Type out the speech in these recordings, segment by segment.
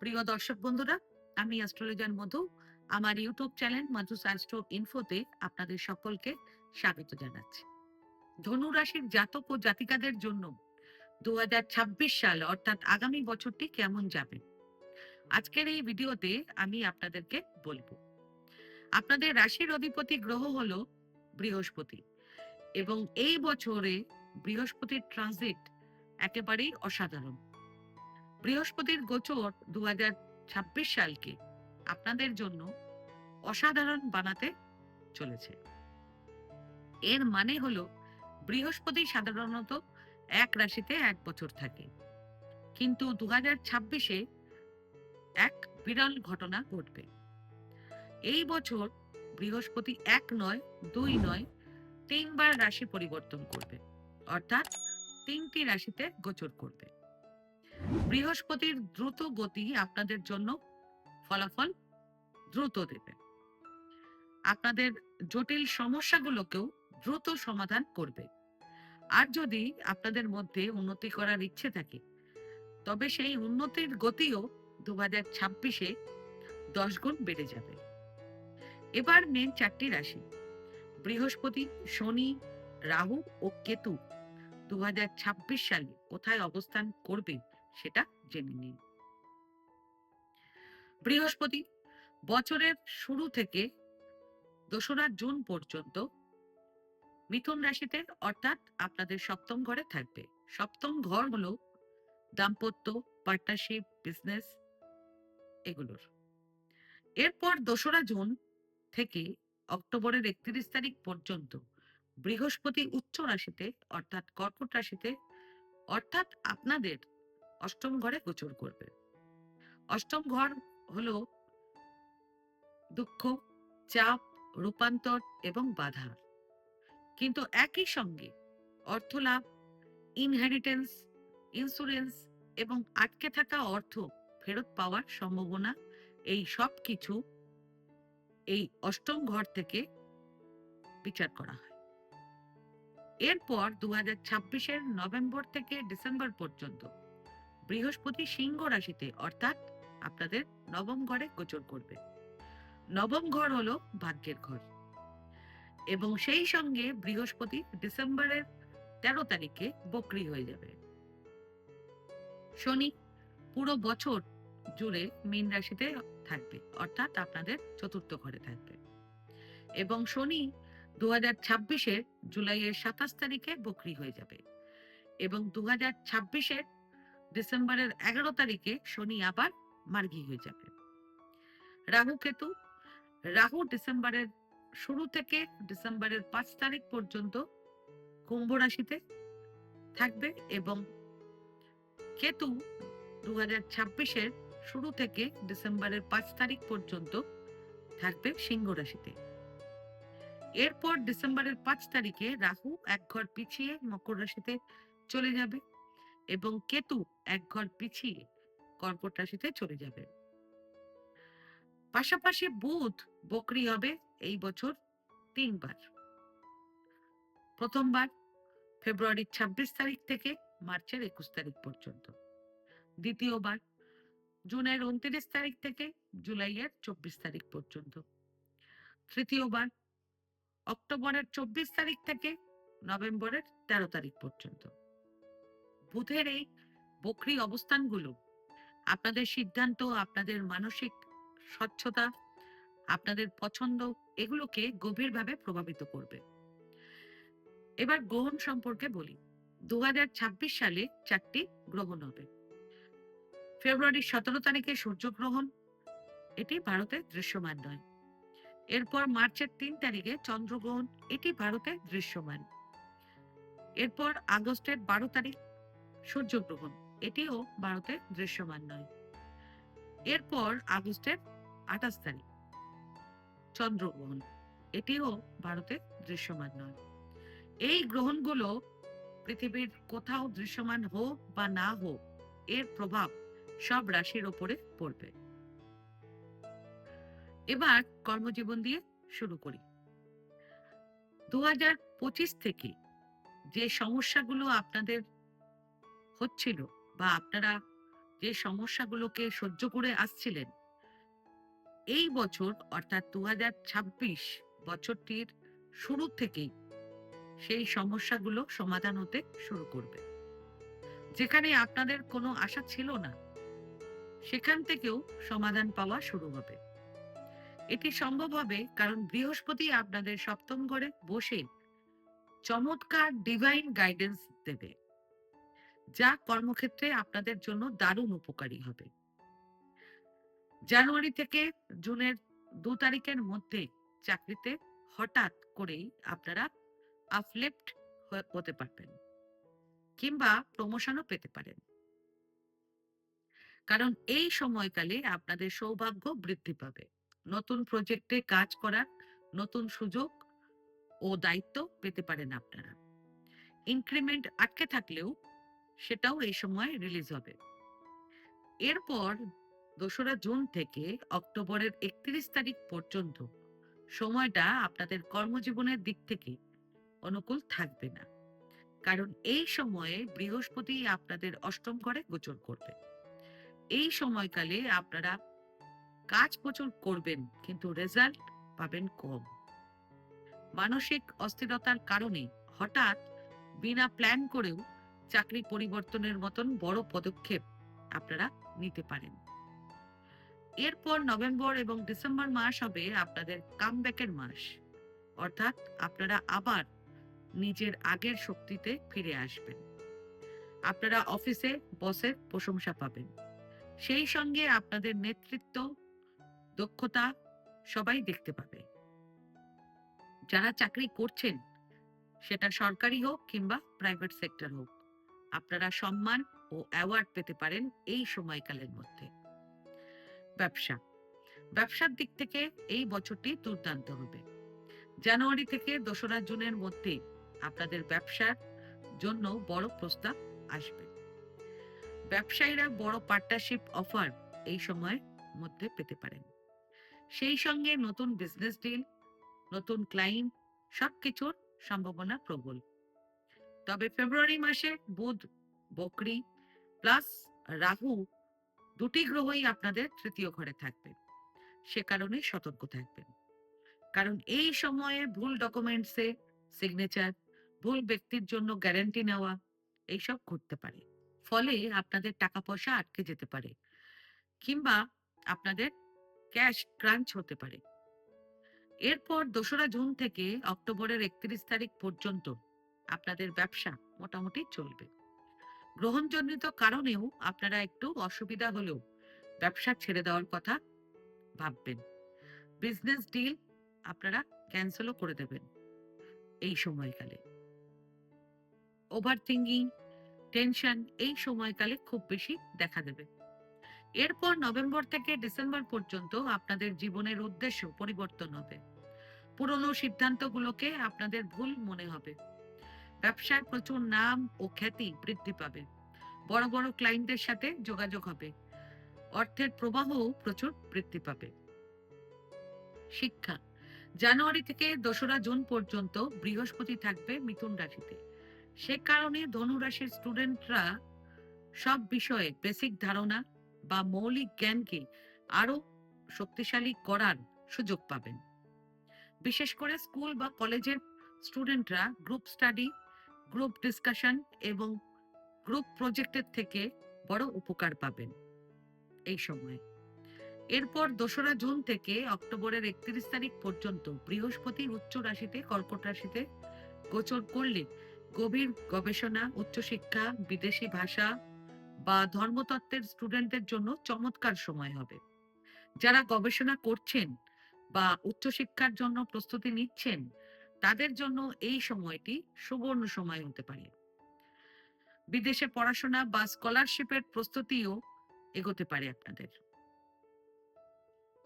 প্রিয় দর্শক বন্ধুরা, আমি অ্যাস্ট্রোলজার মধু। আমার ইউটিউব চ্যানেল মধুস অ্যাস্ট্রো ইনফোতে আপনাদের সকলকে স্বাগত জানাচ্ছি। ধনু রাশির জাতক ও জাতিকাদের জন্য দু সাল, অর্থাৎ আগামী বছরটি কেমন যাবে? আজকের এই ভিডিওতে আমি আপনাদেরকে বলব। আপনাদের রাশির অধিপতি গ্রহ হলো বৃহস্পতি এবং এই বছরে বৃহস্পতির ট্রানজিট একেবারেই অসাধারণ। বৃহস্পতির গোচর দু হাজার ছাব্বিশ সালকে আপনাদের জন্য অসাধারণ বানাতে চলেছে। এর মানে হলো বৃহস্পতি সাধারণত এক রাশিতে এক বছর থাকে। কিন্তু দু ছাব্বিশে এক বিরল ঘটনা ঘটবে। এই বছর বৃহস্পতি এক নয়, দুই নয়, তিনবার রাশি পরিবর্তন করবে। অর্থাৎ তিনটি রাশিতে গোচর করবে। বৃহস্পতির দ্রুত গতি আপনাদের জন্য ফলাফল দ্রুত দেবে। আপনাদের জটিল সমস্যাগুলোকেও দ্রুত সমাধান করবে। আর যদি আপনাদের মধ্যে উন্নতি করার ইচ্ছে থাকে, তবে সেই উন্নতির গতিও দু হাজার ছাব্বিশে দশ গুণ বেড়ে যাবে। এবার মেন চারটি রাশি, বৃহস্পতি, শনি, রাহু ও কেতু। দু হাজার ছাব্বিশ সালে কোথায় অবস্থান করবে? সেটা জেনে নিন। বৃহস্পতি, বছরের শুরু থেকে দোসরা জুন পর্যন্ত মিথুন রাশিতে অর্থাৎ আপনাদের সপ্তম ঘরে থাকবে। সপ্তম ঘর হলো দাম্পত্য পার্টনারশিপ বিজনেস এগুলোর। এরপর দোসরা জুন থেকে অক্টোবরের একত্রিশ তারিখ পর্যন্ত বৃহস্পতি উচ্চ রাশিতে অর্থাৎ কর্কট রাশিতে অর্থাৎ আপনাদের অষ্টম ঘরে গোচর করবে। অষ্টম ঘর হলো দুঃখ, চাপ, রূপান্তর এবং বাধা। কিন্তু একই সঙ্গে অর্থ লাভ ইনহেরিটেন্স ইন্স্যুরেন্স এবং আটকে থাকা অর্থ ফেরত পাওয়ার সম্ভাবনা, এই সব কিছু এই অষ্টম ঘর থেকে বিচার করা হয়। এরপর দু হাজার ছাব্বিশের নভেম্বর থেকে ডিসেম্বর পর্যন্ত বৃহস্পতি সিংহ রাশিতে, অর্থাৎ আপনাদের নবম ঘরে গোচর করবে। নবম ঘর হলো ভাগ্যের ঘর। এবং সেই সঙ্গে বৃহস্পতি ডিসেম্বরের তেরো তারিখে বকরি হয়ে যাবে। শনি পুরো বছর জুড়ে মীন রাশিতে থাকবে, অর্থাৎ আপনাদের চতুর্থ ঘরে থাকবে। এবং শনি দু হাজার ছাব্বিশের জুলাইয়ের সাতাশ তারিখে বকরি হয়ে যাবে। এবং দু হাজার ছাব্বিশের ডিসেম্বরের এগারো তারিখে শনি আবার মার্গী হয়ে যাবে। রাহু কেতু, রাহু ডিসেম্বরের শুরু থেকে ডিসেম্বরের পাঁচ তারিখ পর্যন্ত কুম্ভ রাশিতে থাকবে এবং কেতু দু হাজার ছাব্বিশের শুরু থেকে ডিসেম্বরের পাঁচ তারিখ পর্যন্ত থাকবে সিংহ রাশিতে। এরপর ডিসেম্বরের পাঁচ তারিখে রাহু এক ঘর পিছিয়ে মকর রাশিতে চলে যাবে। এবং কেতু এক ঘর পিছিয়ে কর্কট রাশিতে চলে যাবে। পাশাপাশি বুধ বকরি হবে এই বছর তিনবার। প্রথমবার ফেব্রুয়ারির ছাব্বিশ তারিখ থেকে মার্চের একুশ তারিখ পর্যন্ত। দ্বিতীয়বার জুনের উনত্রিশ তারিখ থেকে জুলাইয়ের চব্বিশ তারিখ পর্যন্ত। তৃতীয়বার অক্টোবরের চব্বিশ তারিখ থেকে নভেম্বরের তেরো তারিখ পর্যন্ত। বুধের এই বকরি অবস্থানগুলো, আপনাদের সিদ্ধান্ত, আপনাদের মানসিক স্বচ্ছতা, আপনাদের পছন্দ, এগুলোকে গভীরভাবে প্রভাবিত করবে। এবার গ্রহণ সম্পর্কে বলি। দু সালে চারটি গ্রহণ হবে। ফেব্রুয়ারির সতেরো তারিখে সূর্যগ্রহণ, এটি ভারতে দৃশ্যমান নয়। এরপর মার্চের তিন তারিখে চন্দ্রগ্রহণ, এটি ভারতে দৃশ্যমান। এরপর আগস্টের বারো তারিখ সূর্যগ্রহণ। এটিও ভারতে দৃশ্যমান নয়। এরপর আগস্টের আঠাশ তারিখ, চন্দ্রগ্রহণ। এটিও ভারতে দৃশ্যমান নয়। এই গ্রহণগুলো পৃথিবীর কোথাও দৃশ্যমান হোক বা না হোক, এর প্রভাব সব রাশির ওপরে পড়বে। এবার কর্মজীবন দিয়ে শুরু করি। দু হাজার পঁচিশ থেকে যে সমস্যাগুলো আপনাদের হচ্ছিল বা আপনারা যে সমস্যাগুলোকে সহ্য করে আসছিলেন। এই বছর অর্থাৎ দু বছরটির শুরু থেকেই সেই সমস্যাগুলো সমাধান হতে শুরু করবে। যেখানে আপনাদের কোনো আশা ছিল না, সেখান থেকেও সমাধান পাওয়া শুরু হবে। এটি সম্ভব হবে কারণ বৃহস্পতি আপনাদের সপ্তম ঘরে বসে চমৎকার ডিভাইন গাইডেন্স দেবে। যা কর্মক্ষেত্রে আপনাদের জন্য দারুণ উপকারী হবে। জানুয়ারি থেকে জুনের দু তারিখের মধ্যে চাকরিতে হঠাৎ করেই আপনারা আপলিফট হতে পারবেন কিংবা প্রমোশনও পেতে পারেন। কারণ এই সময়কালে আপনাদের সৌভাগ্য বৃদ্ধি পাবে। নতুন প্রজেক্টে কাজ করার নতুন সুযোগ ও দায়িত্ব পেতে পারেন আপনারা। ইনক্রিমেন্ট আটকে থাকলেও সেটাও এই সময় রিলিজ হবে। এরপর দোসরা জুন থেকে অক্টোবরের একত্রিশ তারিখ পর্যন্ত সময়টা আপনাদের কর্মজীবনের দিক থেকে অনুকূল থাকবে না। কারণ এই সময়ে বৃহস্পতি আপনাদের অষ্টম ঘরে গোচর করবে। এই সময়কালে আপনারা কাজ প্রচুর করবেন কিন্তু রেজাল্ট পাবেন কম। মানসিক অস্থিরতার কারণে হঠাৎ বিনা প্ল্যান করেও চাকরি পরিবর্তনের মতন বড় পদক্ষেপ আপনারা নিতে পারেন। এরপর নভেম্বর এবং ডিসেম্বর মাস হবে আপনাদের কামব্যাকের মাস। অর্থাৎ আপনারা আবার নিজের আগের শক্তিতে ফিরে আসবেন। আপনারা অফিসে বসের প্রশংসা পাবেন। সেই সঙ্গে আপনাদের নেতৃত্ব, দক্ষতা সবাই দেখতে পাবে। যারা চাকরি করছেন, সেটা সরকারি হোক কিংবা প্রাইভেট সেক্টর হোক। আপনারা সম্মান ও অ্যাওয়ার্ড পেতে পারেন এই সময়কালের মধ্যে। ব্যবসা। ব্যবসার দিক থেকে এই বছরটি দুর্দান্ত হবে। জানুয়ারি থেকে দোসরা জুনের মধ্যে আপনাদের ব্যবসার জন্য বড় প্রস্তাব আসবে। ব্যবসায়ীরা বড় পার্টনারশিপ অফার এই সময়ের মধ্যে পেতে পারেন। সেই সঙ্গে নতুন বিজনেস ডিল নতুন ক্লায়েন্ট সবকিছুর সম্ভাবনা প্রবল। তবে ফেব্রুয়ারি মাসে বুধ, বকরি প্লাস রাহু দুটি গ্রহই আপনাদের তৃতীয় ঘরে থাকবে। সে কারণে সতর্ক থাকবেন। কারণ এই সময়ে ভুল ডকুমেন্টসে সিগনেচার ভুল ব্যক্তির জন্য গ্যারান্টি নেওয়া, এইসব ঘটতে পারে। ফলে আপনাদের টাকা পয়সা আটকে যেতে পারে কিংবা আপনাদের ক্যাশ ক্রাঞ্চ হতে পারে। এরপর দোসরা জুন থেকে অক্টোবরের একত্রিশ তারিখ পর্যন্ত আপনাদের ব্যবসা মোটামুটি চলবে। গ্রহণজনিত কারণেও আপনারা একটু অসুবিধা হলেও ব্যবসা ছেড়ে দেওয়ার কথা ভাববেন। বিজনেস ডিল আপনারা ক্যান্সেলও করে দেবেন এই সময়কালে। ওভার থিঙ্কিং টেনশন এই সময়কালে খুব বেশি দেখা দেবে। এরপর নভেম্বর থেকে ডিসেম্বর পর্যন্ত আপনাদের জীবনের উদ্দেশ্য পরিবর্তন হবে। পুরনো সিদ্ধান্তগুলোকে আপনাদের ভুল মনে হবে। ব্যবসায় প্রচুর নাম ও খ্যাতি বৃদ্ধি পাবে। বড় বড় ক্লায়েন্টদের সাথে যোগাযোগ হবে। অর্থের প্রবাহও প্রচুর বৃদ্ধি পাবে। শিক্ষা। জানুয়ারি থেকে দোসরা জুন পর্যন্ত বৃহস্পতি থাকবে মিথুন রাশিতে। সে কারণে ধনু রাশির স্টুডেন্টরা সব বিষয়ে বেসিক ধারণা বা মৌলিক জ্ঞানকে আরও শক্তিশালী করার সুযোগ পাবেন। বিশেষ করে স্কুল বা কলেজের স্টুডেন্টরা গ্রুপ স্টাডি গ্রুপ ডিসকাশন এবং গ্রুপ প্রজেক্টের থেকে বড় উপকার পাবেন এই সময়। এরপর দোসরা জুন থেকে অক্টোবরের একত্রিশ তারিখ পর্যন্ত বৃহস্পতির উচ্চ রাশিতে, কর্কট রাশিতে গোচর করলে গভীর গবেষণা, উচ্চশিক্ষা, বিদেশি ভাষা বা ধর্মতত্ত্বের স্টুডেন্টদের জন্য চমৎকার সময় হবে। যারা গবেষণা করছেন বা উচ্চশিক্ষার জন্য প্রস্তুতি নিচ্ছেন তাদের জন্য এই সময়টি সুবর্ণ সময় হতে পারে। বিদেশে পড়াশোনা বা স্কলারশিপের প্রস্তুতিও এগোতে পারে আপনাদের।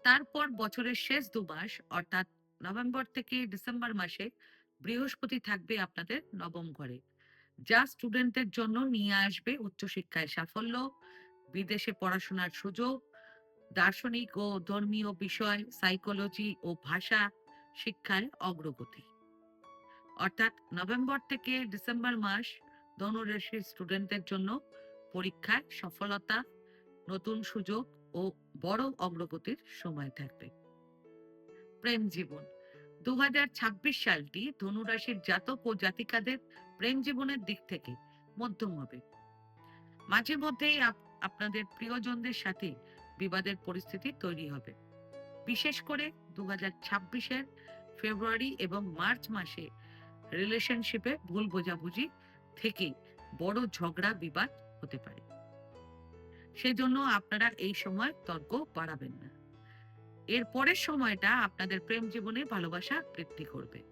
তারপর বছরের শেষ দু মাস, অর্থাৎ নভেম্বর থেকে ডিসেম্বর মাসে বৃহস্পতি থাকবে আপনাদের নবম ঘরে, যা স্টুডেন্টদের জন্য নিয়ে আসবে উচ্চশিক্ষায় সাফল্য, বিদেশে পড়াশোনার সুযোগ, দার্শনিক ও ধর্মীয় বিষয় সাইকোলজি ও ভাষা শিক্ষায় অগ্রগতি। অর্থাৎ নভেম্বর থেকে ডিসেম্বর মাস ধনুরাশির স্টুডেন্টদের জন্য পরীক্ষায় সফলতা, নতুন সুযোগ ও বড় অগ্রগতির সময় থাকবে। প্রেম জীবন। দু সালটি ধনুরাশির জাতক ও জাতিকাদের প্রেম জীবনের দিক থেকে মধ্যম হবে। মাঝে মধ্যেই আপনাদের প্রিয়জনদের সাথে বিবাদের পরিস্থিতি তৈরি হবে। বিশেষ করে দু ছাব্বিশের ফেব্রুয়ারি এবং মার্চ মাসে রিলেশনশিপে ভুল বোঝাবুঝি থেকে বড় ঝগড়া, বিবাদ হতে পারে। সেজন্য আপনারা এই সময় তর্ক বাড়াবেন না। এর পরের সময়টা আপনাদের প্রেম জীবনে ভালোবাসা বৃদ্ধি করবে।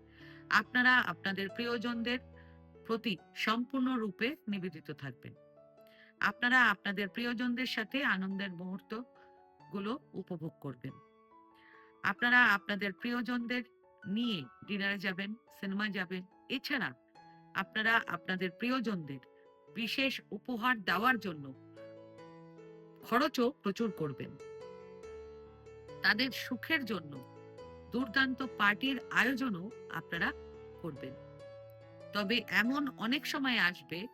আপনারা আপনাদের প্রিয়জনদের প্রতি সম্পূর্ণরূপে নিবেদিত থাকবেন। আপনারা আপনাদের প্রিয়জনদের সাথে আনন্দের মুহূর্তগুলো উপভোগ করবেন। আপনারা আপনাদের প্রিয়জনদের নিয়ে ডিনারে যাবেন, সিনেমা যাবেন। এছাড়া আপনারা আপনাদের প্রিয়জনদের বিশেষ উপহার দেওয়ার জন্য খরচও প্রচুর করবেন। তাদের সুখের জন্য দুর্দান্ত পার্টির আয়োজনও আপনারা করবেন। তবে এমন অনেক সময় আসবে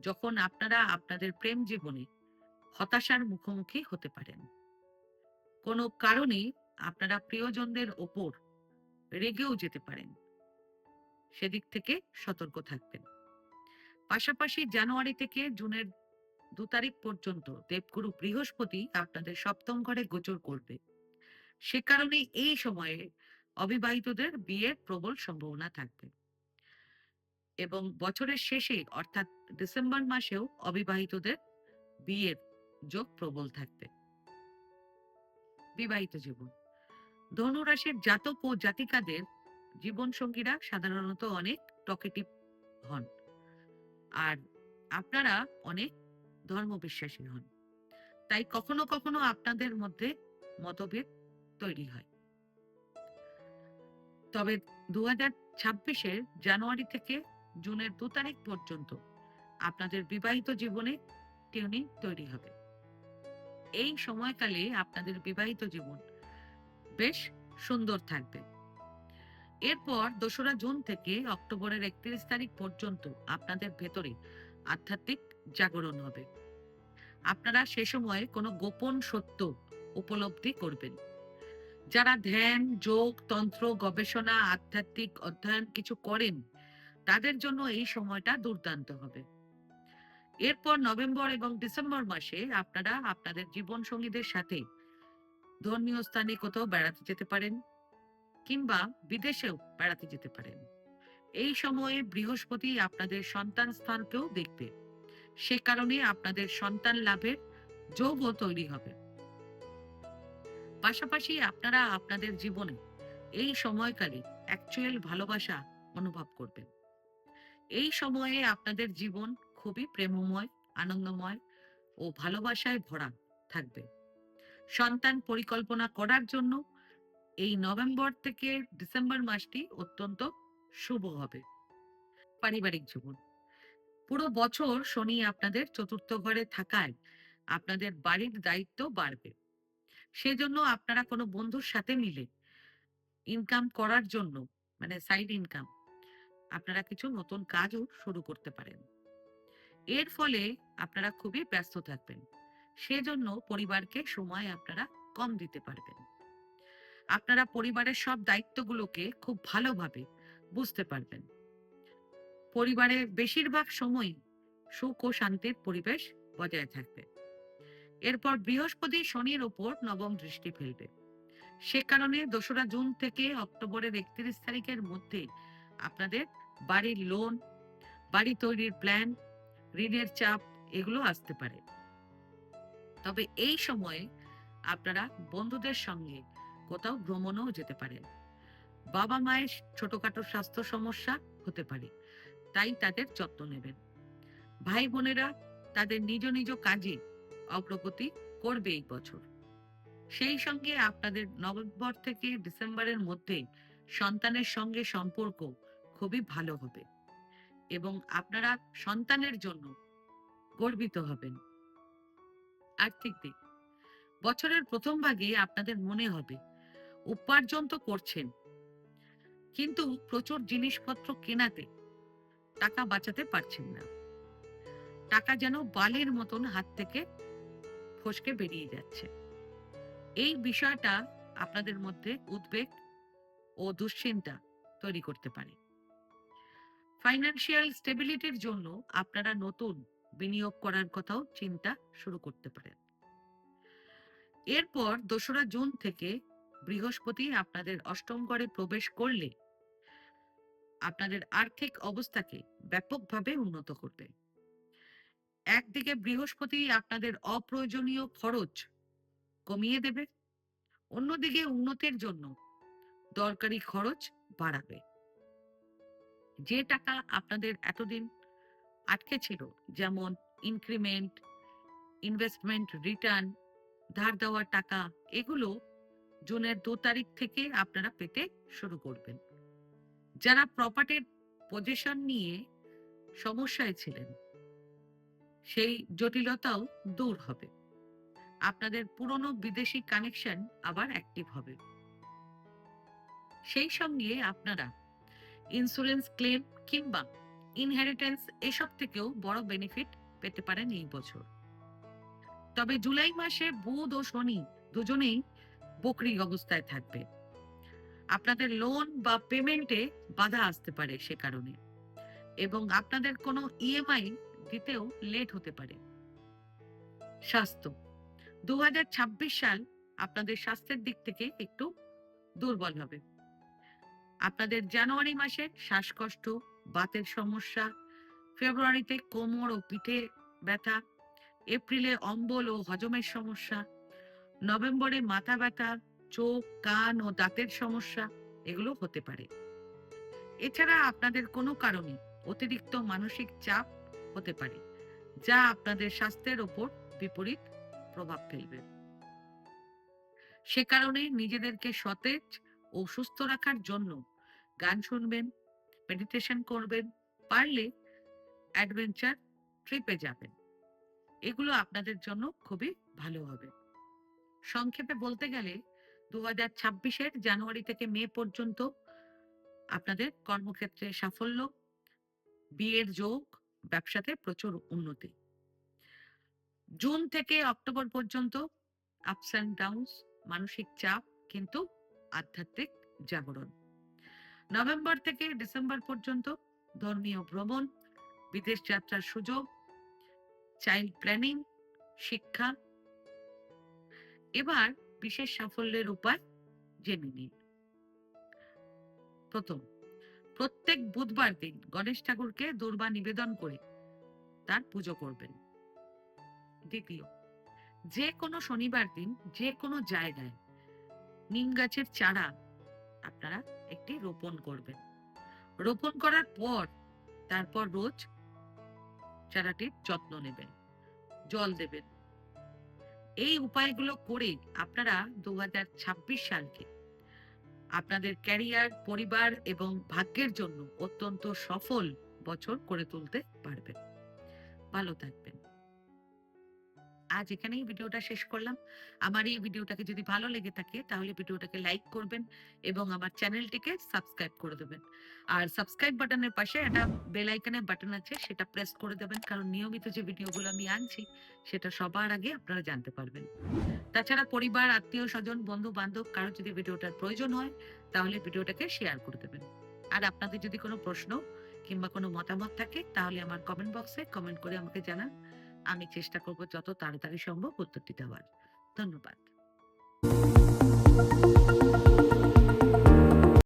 যখন আপনারা আপনাদের প্রেম জীবনে হতাশার মুখোমুখি হতে পারেন। কোনো কারণে আপনারা প্রিয়জনদের ওপর রেগেও যেতে পারেন। সেদিক থেকে সতর্ক থাকবেন। পাশাপাশি জানুয়ারি থেকে জুনের দু তারিখ পর্যন্ত দেবগুরু বৃহস্পতি আপনাদের সপ্তম ঘরে গোচর করবে। সে কারণে এই সময়ে অবিবাহিতদের বিয়ের প্রবল সম্ভাবনা থাকবে। এবং বছরের শেষে, অর্থাৎ ডিসেম্বর মাসেও অবিবাহিতদের বিয়ের যোগ প্রবল থাকবে। বিবাহিত জীবন। ধনু রাশির জাতক ও জাতিকাদের জীবন সঙ্গীরা সাধারণত অনেক টকেটিভ হন। আর আপনারা অনেক ধর্মবিশ্বাসী হন। তাই কখনো কখনো আপনাদের মধ্যে মতভেদ তৈরি হয়। তবে দু হাজার ছাব্বিশের জানুয়ারি থেকে জুনের দু তারিখ পর্যন্ত আপনাদের বিবাহিত জীবনে টিউনিং তৈরি হবে। এই সময়কালে আপনাদের বিবাহিত জীবন বেশ সুন্দর থাকবে। এরপর দোসরা জুন থেকে অক্টোবরের একত্রিশ তারিখ পর্যন্ত আপনাদের ভেতরে আধ্যাত্মিক জাগরণ হবে। আপনারা সে সময় কোনো গোপন সত্য উপলব্ধি করবেন। যারা ধ্যান, যোগ, তন্ত্র, গবেষণা, আধ্যাত্মিক অধ্যয়ন কিছু করেন, তাদের জন্য এই সময়টা দুর্দান্ত হবে। এরপর নভেম্বর এবং ডিসেম্বর মাসে আপনারা আপনাদের জীবন সঙ্গীদের সাথে ধর্মীয় স্থানে কোথাও বেড়াতে যেতে পারেন কিংবা বিদেশেও বেড়াতে যেতে পারেন। এই সময়ে বৃহস্পতি আপনাদের সন্তান স্থানকেও দেখবে। সে কারণে আপনাদের সন্তান লাভের যোগও তৈরি হবে। পাশাপাশি আপনারা আপনাদের জীবনে এই সময়কালে অ্যাকচুয়াল ভালোবাসা অনুভব করবেন। এই সময়ে আপনাদের জীবন খুবই প্রেমময়, আনন্দময় ও ভালোবাসায় ভরা থাকবে। সন্তান পরিকল্পনা করার জন্য এই নভেম্বর থেকে ডিসেম্বর মাসটি অত্যন্ত শুভ হবে। পারিবারিক জীবন। পুরো বছর শনি আপনাদের চতুর্থ ঘরে থাকায় আপনাদের বাড়ির দায়িত্ব বাড়বে। সেজন্য আপনারা কোনো বন্ধুর সাথে মিলে ইনকাম করার জন্য মানে সাইড ইনকাম আপনারা কিছু নতুন কাজও শুরু করতে পারেন। এর ফলে আপনারা খুবই ব্যস্ত থাকবেন। সেজন্য পরিবারকে সময় আপনারা কম দিতে পারবেন। আপনারা পরিবারের সব দায়িত্বগুলোকে খুব ভালোভাবে বুঝতে পারবেন। পরিবারের বেশিরভাগ সময় সুখ ও শান্তির পরিবেশ বজায় থাকবে। এরপর বৃহস্পতি শনির ওপর নবম দৃষ্টি ফেলবে। সে কারণে দোসরা জুন থেকে অক্টোবরের একত্রিশ তারিখের মধ্যে আপনাদের বাড়ির লোন বাড়ি তৈরির প্ল্যান ঋণের চাপ এগুলো আসতে পারে। তবে এই সময়ে আপনারা বন্ধুদের সঙ্গে কোথাও ভ্রমণও যেতে পারেন। বাবা মায়ের ছোটখাটো স্বাস্থ্য সমস্যা হতে পারে, তাই তাদের যত্ন নেবেন। ভাই বোনেরা তাদের নিজ নিজ কাজে অগ্রগতি করবে এই বছর। সেই সঙ্গে আপনাদের নভেম্বর থেকে ডিসেম্বরের মধ্যে সন্তানের সঙ্গে সম্পর্ক খুবই ভালো হবে এবং আপনারা সন্তানের জন্য গর্বিত হবেন। আর্থিক দিক বছরের প্রথম ভাগে আপনাদের মনে হবে, উপার্জন তো করছেন, কিন্তু প্রচুর জিনিসপত্র কেনাতে টাকা বাঁচাতে পারছেন না। টাকা যেন বালের মতন হাত থেকে ফসকে বেরিয়ে যাচ্ছে। এই বিষয়টা আপনাদের মধ্যে উদ্বেগ ও দুশ্চিন্তা তৈরি করতে পারে। ফাইন্যান্সিয়াল স্টেবিলিটির জন্য আপনারা নতুন বিনিয়োগ করার কথাও চিন্তা শুরু করতে পারেন। এরপর দোসরা জুন থেকে বৃহস্পতি আপনাদের অষ্টম ঘরে প্রবেশ করলে আপনাদের আর্থিক অবস্থাকে ব্যাপকভাবে উন্নত করবে। একদিকে বৃহস্পতি আপনাদের অপ্রয়োজনীয় খরচ কমিয়ে দেবে, অন্যদিকে উন্নতির জন্য দরকারি খরচ বাড়াবে। যে টাকা আপনাদের এতদিন আটকে ছিল, যেমন ইনক্রিমেন্ট ইনভেস্টমেন্ট রিটার্ন ধার দেওয়ার টাকা, এগুলো জুনের দু তারিখ থেকে আপনারা পেতে শুরু করবেন। যারা প্রপার্টির পজিশন নিয়ে সমস্যায় ছিলেন, সেই জটিলতাও দূর হবে। আপনাদের পুরনো বিদেশি কানেকশন আবার অ্যাক্টিভ হবে। সেই সঙ্গে আপনারা ইন্স্যুরেন্স ক্লেম কিংবা ইনহেরিটেন্স এসব থেকেও বড় বেনিফিট পেতে পারেন এই বছর। তবে জুলাই মাসে বুধ ও শনি দুজনেই বকরি অবস্থায় থাকবে। আপনাদের লোন বা পেমেন্টে বাধা আসতে পারে সে কারণে। এবং আপনাদের কোনো ইএমআই দিতেও লেট হতে পারে। স্বাস্থ্য দু হাজার ছাব্বিশ সাল আপনাদের স্বাস্থ্যের দিক থেকে একটু দুর্বল হবে। আপনাদের জানুয়ারি মাসে শ্বাসকষ্ট বাতের সমস্যা, ফেব্রুয়ারিতে কোমর ও পিঠে ব্যথা, এপ্রিলে অম্বল ও হজমের সমস্যা, নভেম্বরে মাথা ব্যথা, চোখ, কান ও দাঁতের সমস্যা, এগুলো হতে পারে। এছাড়া আপনাদের কোনো কারণে অতিরিক্ত মানসিক চাপ হতে পারে, যা আপনাদের স্বাস্থ্যের ওপর বিপরীত প্রভাব ফেলবে। সে কারণে নিজেদেরকে সতেজ ও সুস্থ রাখার জন্য গান শুনবেন মেডিটেশন করবেন, পারলে অ্যাডভেঞ্চার ট্রিপে যাবেন। এগুলো আপনাদের জন্য খুবই ভালো হবে। সংক্ষেপে বলতে গেলে দু হাজার ছাব্বিশের জানুয়ারি থেকে মে পর্যন্ত আপনাদের কর্মক্ষেত্রে সাফল্য, বিয়ের যোগ, ব্যবসাতে প্রচুর উন্নতি। জুন থেকে অক্টোবর পর্যন্ত আপস অ্যান্ড ডাউনস মানসিক চাপ, কিন্তু আধ্যাত্মিক জাগরণ। নভেম্বর থেকে ডিসেম্বর পর্যন্ত ধর্মীয় ভ্রমণ, বিদেশ যাত্রার সুযোগ, চাইল্ড প্ল্যানিং, শিক্ষা, এবার বিশেষ সাফল্যের উপায় জেনে নিন। প্রথম, প্রত্যেক বুধবার দিন গণেশ ঠাকুরকে দুর্বা নিবেদন করে তার পুজো করবেন। দ্বিতীয়, যে কোনো শনিবার দিন যে কোনো জায়গায় নিম গাছের চারা আপনারা একটি রোপণ করবেন রোপণ করার পর, তারপর রোজ চারাটির যত্ন নেবেন, জল দেবেন। এই উপায়গুলো করে আপনারা দু হাজার ছাব্বিশ সালকে আপনাদের ক্যারিয়ার, পরিবার এবং ভাগ্যের জন্য অত্যন্ত সফল বছর করে তুলতে পারবেন। ভালো থাকবেন। আজ এখানেই ভিডিওটা শেষ করলাম। আমার এই ভিডিওটাকে যদি ভালো লেগে থাকে, তাহলে ভিডিওটাকে লাইক করবেন এবং আমার চ্যানেলটিকে সাবস্ক্রাইব করে দেবেন। আর সাবস্ক্রাইব বাটনের পাশে একটা বেল আইকনের বাটন আছে, সেটা প্রেস করে দেবেন, কারণ নিয়মিত যে ভিডিওগুলো আমি আনছি, সেটা সবার আগে আপনারা জানতে পারবেন। তাছাড়া পরিবার, আত্মীয়, স্বজন বন্ধু বান্ধব কারও যদি ভিডিওটার প্রয়োজন হয়, তাহলে ভিডিওটাকে শেয়ার করে দেবেন। আর আপনাদের যদি কোনো প্রশ্ন কিংবা কোনো মতামত থাকে, তাহলে আমার কমেন্ট বক্সে কমেন্ট করে আমাকে জানান। আমি চেষ্টা করব যত তাড়াতাড়ি সম্ভব উত্তরটি দেওয়ার। ধন্যবাদ।